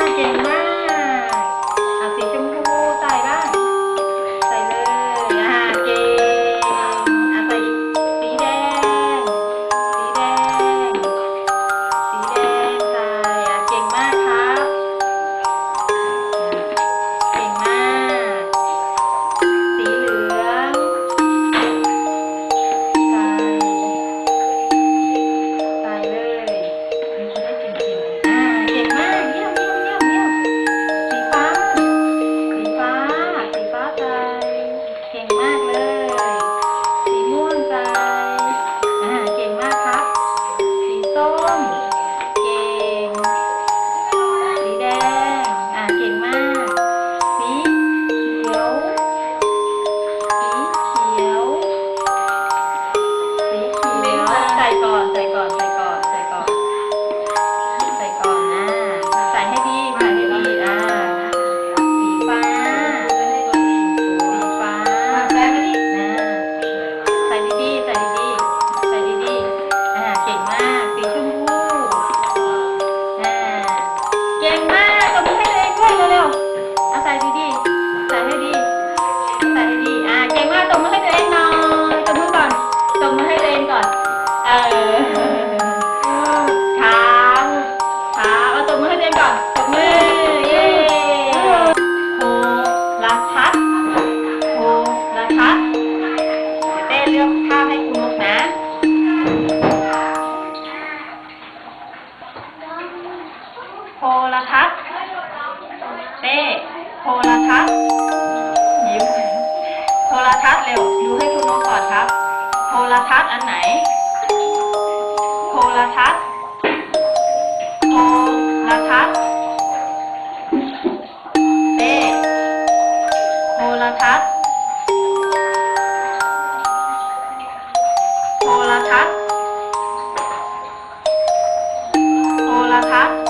要给妈。Like. เลือกภาพให้คุณนุกนะ โทรทัศเต้โทรทัศยิ้มโทรทัศเร็วดูให้คุณนุกก่อนครับ โทรทัศอันไหน โทรทัศน์โทรทัศเต้โทรทัศ รทัศน์